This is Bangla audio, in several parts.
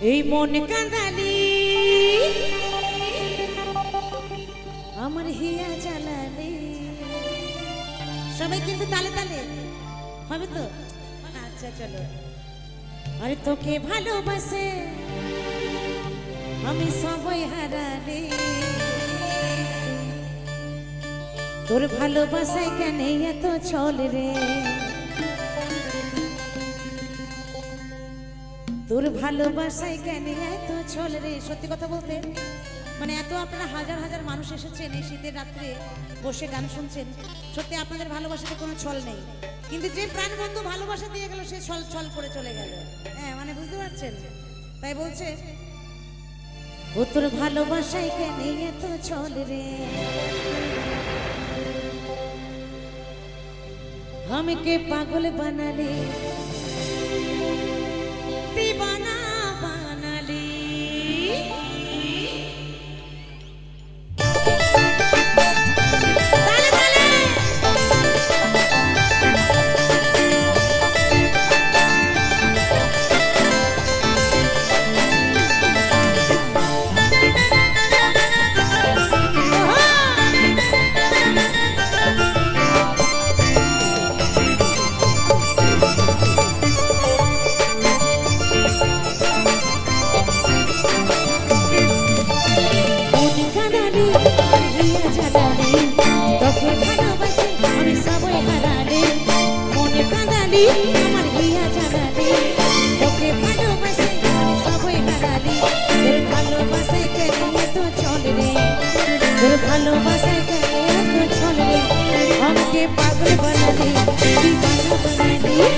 এই মন কাঁদালি। আমার হিয়া জ্বালালি। সবাই কিন্তু তালে তালে। হবে তো? আচ্ছা চলো। আরে তোকে ভালোবাসে, আমি সবাই হারালে। তোর ভালোবাসায় কেন এত চল রে? তোর ভালোবাসায় কেন এত চল রে? সত্যি কথা বলতে মানে এত আপনারা হাজার হাজার মানুষ এসেছেন এই শীতের রাত্রে বসে গান শুনছেন, সত্যি আপনাদের ভালোবাসাতে কোনো ছল নেই। কিন্তু যে প্রাণবন্ধু ভালোবাসা দিয়ে গেল, সে ছল ছল করে চলে গেল। হ্যাঁ মানে বুঝতে পারছেন? তাই বলছে, ও তোর ভালোবাসায় কেন এত চল রে? আমাকে পাগল বানালে? কাঁদালি আমার হিয়া জ্বালালি তোকে ভালোবাসি, সবাই হারালি তোর ভালোবাসায় কেন এত চলে রে? তোর আমাকে পাগল বানালি বানালি।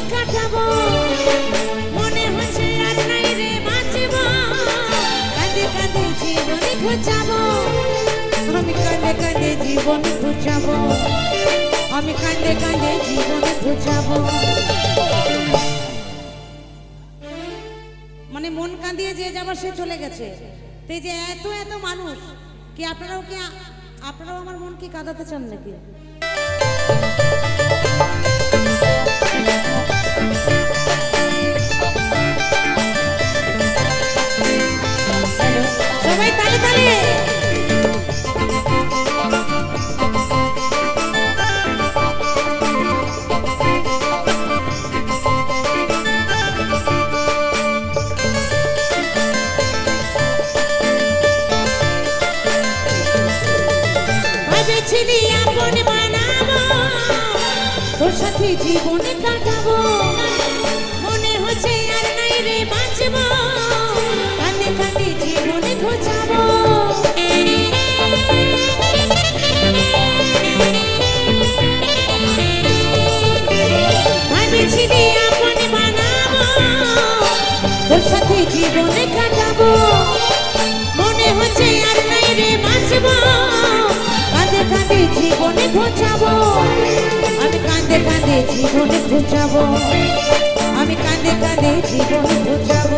ঘুচাবো আমি কাঁদে কাঁদে জীবন ঘুচাবো। আমি কাঁদে কাঁদে জীবন ঘুচাবো। মানে মন কাঁদিয়ে যে যাবার সে চলে গেছে। তো যে এত এত মানুষ, কি আপনারাও কি আপনারাও আমার মন কি কাঁদাতে চান নাকি? ভেবেছিলি আপন বানাবো। তোর সাথে জীবন কাটাবো। মনে হচ্ছে আর নাই রে বাঁচবো। কানে কানে জীবন ঘোচাবো। জীবনে ঘোচাবো আমি কাঁদে কাঁদে জীবন ঘোচাবো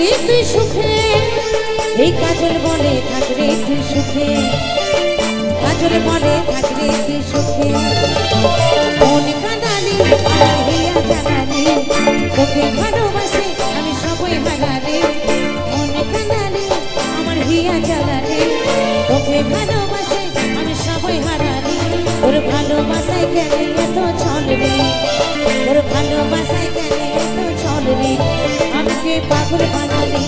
থাকরে তুই সুখে। এই কাজল বলে থাকরে তুই সুখে। কাজল বলে থাকরে তুই সুখে। মন আমার হিয়া জানালি। তোকে ভালোবাসে, আমি সবই হারালি। মন কাঁদালি আমার হিয়া জানালি তোকে ভালোবাসে, আমি সবই হারালি। তোর ভালোবাসায় কেন এত চলবে তোর ভালোবাসায় আমাকে পাগল বানালি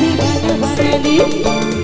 দিবানা বানালি পাগল বানালি